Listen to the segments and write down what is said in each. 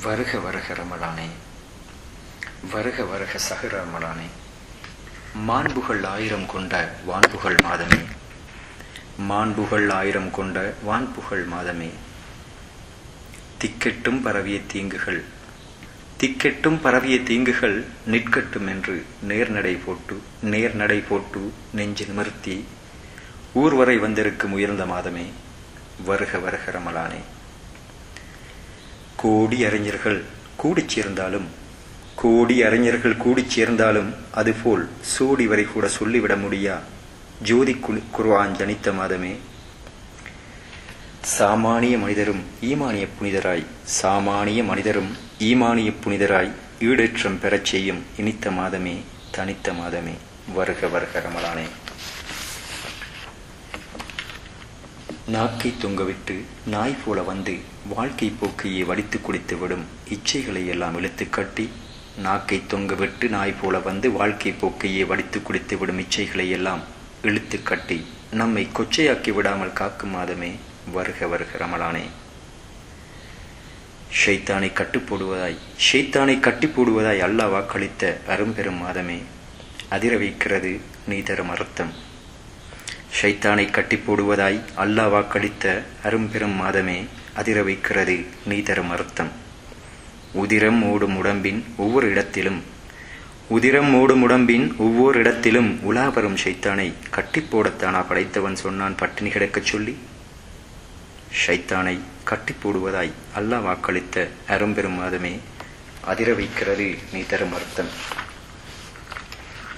வருக வருக ரமலானே வருக வருக சஹர ரமலானே. மாண்புகள் ஆயிரம் கொண்ட வான்புகள் மாதமே மாண்புகள் ஆயிரம் கொண்ட வான்புகள் மாதமே. திக்கெட்டும் பரவிய தீங்குகள் திக்கெட்டும் பரவிய தீங்குகள் நிற்கட்டும் என்று நேர்நடை போட்டு நேர்நடை போட்டு நெஞ்சு நிமிர்த்தி ஊர்வரை வந்திருக்கும் உயர்ந்த மாதமே வருக வருக ரமலானே. கோடி அறிஞர்கள் கூடிச் சேர்ந்தாலும் கோடி அறிஞர்கள் கூடிச் சேர்ந்தாலும் அதுபோல் சோடி வரை கூட சொல்லிவிட முடியா? ஜோதி குர்வான் ஜனித்த மாதமே. சாமானிய மனிதரும் ஈமானிய புனிதராய் சாமானிய மனிதரும் ஈமானிய புனிதராய் ஈடேற்றம் பெறச் செய்யும் இனித்த மாதமே தனித்த மாதமே. வருக வருக ரமலானே. நாக்கை தொங்கவிட்டு நாய் போல வந்து வாழ்க்கை போக்கையை வடித்து குடித்து விடும் இச்சைகளை எல்லாம் இழுத்து கட்டி நாக்கை தொங்கவிட்டு நாய் போல வந்து வாழ்க்கை போக்கையை வடித்து குடித்து விடும் இச்சைகளை எல்லாம் இழுத்து கட்டி நம்மை கொச்சையாக்கி விடாமல் காக்கும் மாதமே வருக வருக ரமலானே. ஷைத்தானை கட்டுப்போடுவதாய் ஷைத்தானை கட்டி போடுவதாய் அல்லாஹ் வாக்களித்த அரும்பெரும் மாதமே அதிர வைக்கிறது நீ தரும் அர்த்தம். ஷைத்தானை கட்டி போடுவதாய் அல்லாஹ் வாக்களித்த அரும்பெரும் மாதமே அதிர வைக்கிறது நீ தரும் அர்த்தம். உதிரம் ஓடும் உடம்பின் ஒவ்வொரு இடத்திலும் உதிரம் ஓடும் உடம்பின் ஒவ்வொரு இடத்திலும் உலா வரும் ஷைத்தானை கட்டி போடத்தானா படைத்தவன் சொன்னான் பட்டினி கிடக்கச் சொல்லி. ஷைத்தானை கட்டி போடுவதாய் அல்லாஹ் வாக்களித்த அரும்பெரும் மாதமே அதிர வைக்கிறது நீ தரும் அர்த்தம்.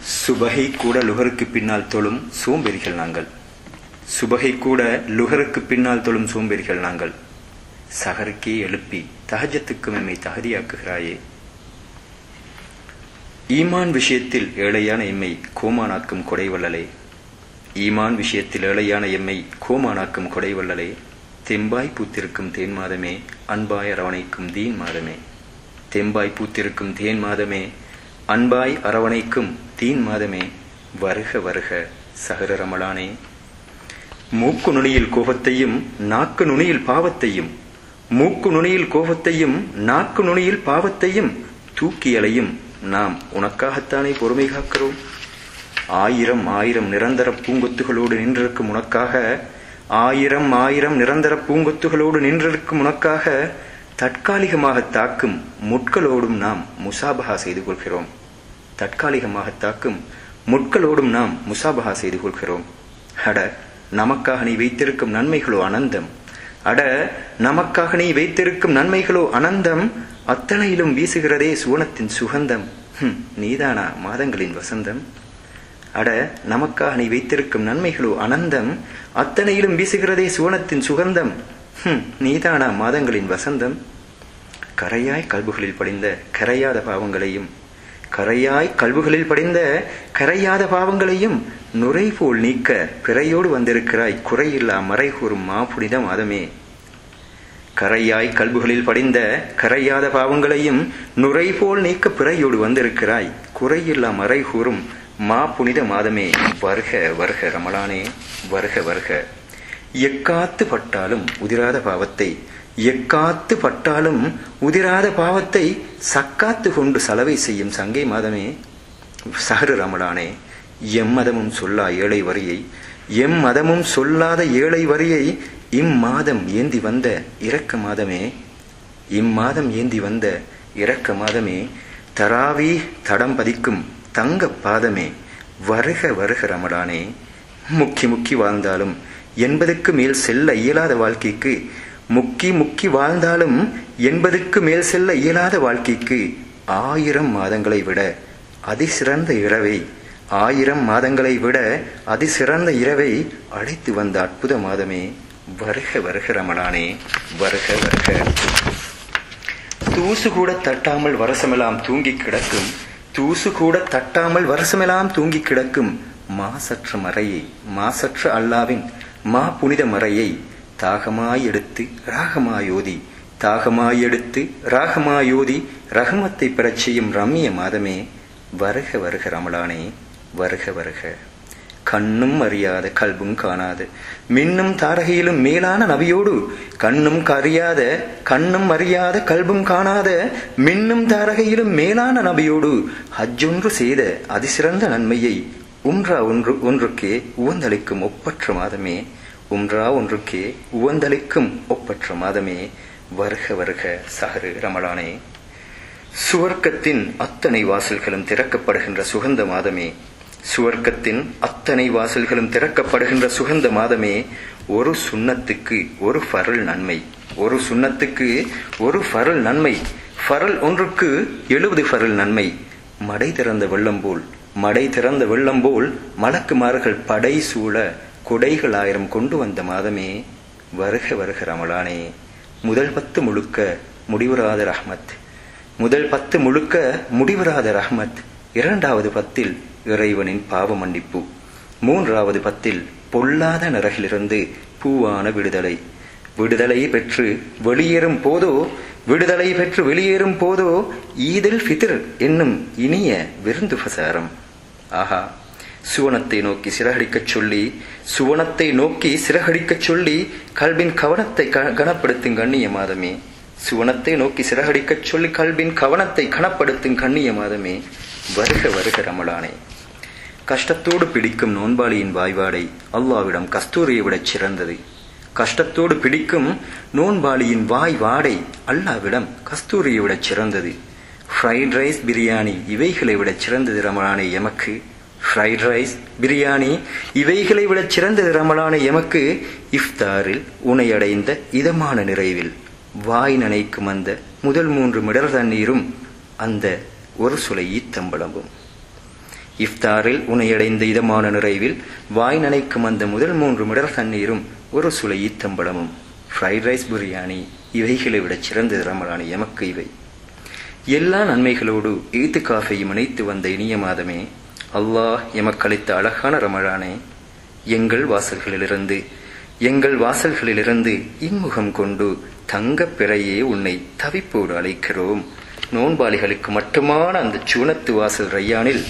சுபகை கூட லுகருக்கு பின்னால் தொழும் சோம்பேறிகள் நாங்கள். சுபகை கூட லுகருக்கு பின்னால் தொழும் சோம்பேறிகள் நாங்கள். சகருக்கே எழுப்பி தகஜத்துக்கு எம்மை தகுதியாக்குகிறாயே. ஈமான் விஷயத்தில் ஏழையான எம்மை கோமானாக்கும் கொடைவல்லலே. ஈமான் விஷயத்தில் ஏழையான எம்மை கோமானாக்கும் கொடைவல்லலே. தெம்பாய் பூத்திருக்கும் தேன் மாதமே அன்பாய் அரவணைக்கும் தீன் மாதமே. தெம்பாய் பூத்திருக்கும் தேன் மாதமே அன்பாய் அரவணைக்கும் தீன் மாதமே வருக வருக சகர ரமலானே. மூக்கு நுனியில் கோபத்தையும் நாக்கு நுனியில் பாவத்தையும் மூக்கு நுனியில் கோபத்தையும் நாக்கு நுனியில் பாவத்தையும் தூக்கி அலையும் நாம் உனக்காகத்தானே பொறுமை காக்கிறோம். ஆயிரம் ஆயிரம் நிரந்தர பூங்கொத்துகளோடு நின்றிருக்கும் உனக்காக ஆயிரம் ஆயிரம் நிரந்தர பூங்கொத்துகளோடு நின்றிருக்கும் உனக்காக தற்காலிகமாக தாக்கும் முட்களோடும் நாம் முசாபகா செய்து கொள்கிறோம். தற்காலிகமாக தாக்கும் முட்களோடும் நாம் முசாபகா செய்து கொள்கிறோம். அட நமக்காக நீ வைத்திருக்கும் நன்மைகளோ அனந்தம். அட நமக்காக நீ வைத்திருக்கும் நன்மைகளோ அனந்தம். அத்தனையிலும் வீசுகிறதே சுவனத்தின் சுகந்தம். நீதானா மாதங்களின் வசந்தம்? அட நமக்காக நீ வைத்திருக்கும் நன்மைகளோ அனந்தம். அத்தனையிலும் வீசுகிறதே சுவனத்தின் சுகந்தம். நீதானா மாதங்களின் வசந்தம்? கரையாய் கல்புகளில் படிந்த கரையாத பாவங்களையும் கரையாய் கல்புகளில் படிந்த கரையாத பாவங்களையும் நுரை போல் நீக்க பிறையோடு வந்திருக்கிறாய் குறையில்லா மறை கூறும் மா புனித மாதமே. கரையாய் கல்புகளில் படிந்த கரையாத பாவங்களையும் நுரை போல் நீக்க பிறையோடு வந்திருக்கிறாய் குறையில்லா மறை கூறும் மா புனித மாதமே. வருக வருக ரமலானே வருக வருக. எக்காத்து பட்டாலும் உதிராத பாவத்தை எக்காத்து பட்டாலும் உதிராத பாவத்தை சக்காத்து கொண்டு சலவை செய்யும் சங்கை மாதமே. சஹரு ரமலானே எம் மதமும் சொல்லா ஏழை வரியை எம் மதமும் சொல்லாத ஏழை வரியை இம்மாதம் ஏந்தி வந்த இரக்க மாதமே. இம்மாதம் ஏந்தி வந்த இரக்க மாதமே. தராவி தடம் பதிக்கும் தங்க பாதமே. வருக வருக ரமலானே முக்கி முக்கி வாழ்ந்தாலும் என்பதுக்கு மேல் செல்ல இயலாத வாழ்க்கைக்கு முக்கி முக்கி வாழ்ந்தாலும் என்பதுக்கு மேல் செல்ல இயலாத வாழ்க்கைக்கு ஆயிரம் மாதங்களை விட அதிசிறந்த இரவை ஆயிரம் மாதங்களை விட அதிசிறந்த இரவை அழைத்து வந்த அற்புத மாதமே. வருக வருக ரமணானே வருக வருக. தூசு கூட தட்டாமல் வரசமெல்லாம் தூங்கி கிடக்கும் தூசு கூட தட்டாமல் வருஷமெல்லாம் தூங்கி கிடக்கும் மாசற்ற மறையை மாசற்ற அல்லாவின் மா புனித மறையை தாகமாய் எடுத்து ராகமாயோதி தாகமாய் எடுத்து ராகமாயோதி ரகமத்தை பெறச் செய்யும் ரம்மிய மாதமே வருக வருக ரமலானே வருக வருக. கண்ணும் அறியாத கல்பும் காணாத. மின்னும் தாரகையிலும் மேலான நபியோடு கண்ணும் அறியாத கண்ணும் அறியாத கல்பும் காணாத மின்னும் தாரகையிலும் மேலான நபியோடு ஹஜ்ஜொன்று செய்த அதிசிறந்த நன்மையை உம்ரா ஒன்று ஒன்றுக்கே உவந்தளிக்கும் ஒப்பற்ற மாதமே உம்ரா ஒன்றுக்கே உவந்தளிக்கும் ஒப்பற்ற மாதமே வருக வருக சஹரு ரமலானே. சுவர்க்கத்தின் அத்தனை வாசல்களும் திறக்கப்படுகின்ற சுகந்த மாதமே சுவர்க்கத்தின் அத்தனை வாசல்களும் திறக்கப்படுகின்ற சுகந்த மாதமே ஒரு சுண்ணத்துக்கு ஒரு ஃபரல் நன்மை ஒரு சுண்ணத்துக்கு ஒரு ஃபரல் நன்மை ஃபரல் ஒன்றுக்கு எழுபது ஃபரல் நன்மை மடை திறந்த வெள்ளம் போல் மடை திறந்த வெள்ளம் போல் மலக்குமார்கள் படை சூழ கொடைகள் ஆயிரம் கொண்டு வந்த மாதமே வருக வருக ரமலானே. முதல் பத்து முழுக்க முடிவுறாத ரஹ்மத். முதல் பத்து முழுக்க முடிவுறாத ரஹ்மத். இரண்டாவது பத்தில் இறைவனின் பாவ மன்னிப்பு. மூன்றாவது பத்தில் பொல்லாத நரகிலிருந்து பூவான விடுதலை. விடுதலை பெற்று வெளியேறும் போதோ விடுதலை பெற்று வெளியேறும் போதோ ஈதில் ஃபித்ர் என்னும் இனிய விருந்து பிரசாரம். ஆஹா. சுவனத்தை நோக்கி சிறகடிக்கச் சொல்லி சுவனத்தை நோக்கி சிறகடிக்கச் சொல்லி கல்வின் கவனத்தை கனப்படுத்தும் கண்ணிய மாதமே. சுவனத்தை நோக்கி சிறகடிக்கச் சொல்லி கல்வின் கவனத்தை கனப்படுத்தும் கண்ணிய மாதமே. வருக வருக ரமலானே. கஷ்டத்தோடு பிடிக்கும் நோன்பாளியின் வாய்வாடை அல்லாவிடம் கஸ்தூரியை விடச் சிறந்தது. கஷ்டத்தோடு பிடிக்கும் நோன்பாளியின் வாய் வாடை அல்லாவிடம் கஸ்தூரியை விடச் சிறந்தது. ஃப்ரைட் ரைஸ் பிரியாணி இவைகளை விட சிறந்தது ரமலானே எமக்கு ஃப்ரைட் ரைஸ் பிரியாணி இவைகளை விட சிறந்தது ரமலான எமக்கு இஃப்தாரில் உனையடைந்த இதமான நிறைவில் வாய் நனைக்கும் அந்த முதல் மூன்று மிடர் தண்ணீரும் அந்த ஒரு சுலை ஈத்தம்பளமும் இஃப்தாரில் உனையடைந்த இதமான நிறைவில் வாய் நனைக்கும் அந்த முதல் மூன்று மிடர் தண்ணீரும் ஒரு சுலை ஈத்தம்பளமும் ஃப்ரைட் ரைஸ் பிரியாணி இவைகளை விட சிறந்தது ரமலான எமக்கு இவை. எல்லா நன்மைகளோடு ஈத்து காஃபையும் இணைத்து வந்த இனிய மாதமே அல்லாஹ் எமக்களித்த அழகான ரமழானே எங்கள் வாசல்களிலிருந்து எங்கள் வாசல்களிலிருந்து இன்முகம் கொண்டு தங்கப் பிறையே உன்னை தவிப்போடு அழைக்கிறோம். நோன்பாளிகளுக்கு மட்டுமான அந்த சுவனத்து வாசல் ரையானில்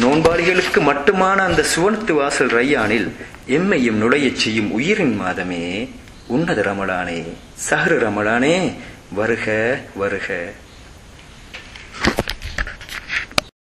நோன்பாளிகளுக்கு மட்டுமான அந்த சுவனத்து வாசல் ரையானில் எம்மையும் நுழையச் செய்யும் உயிரின் மாதமே. உன்னத ரமலானே சஹரு ரமலானே வருக வருக.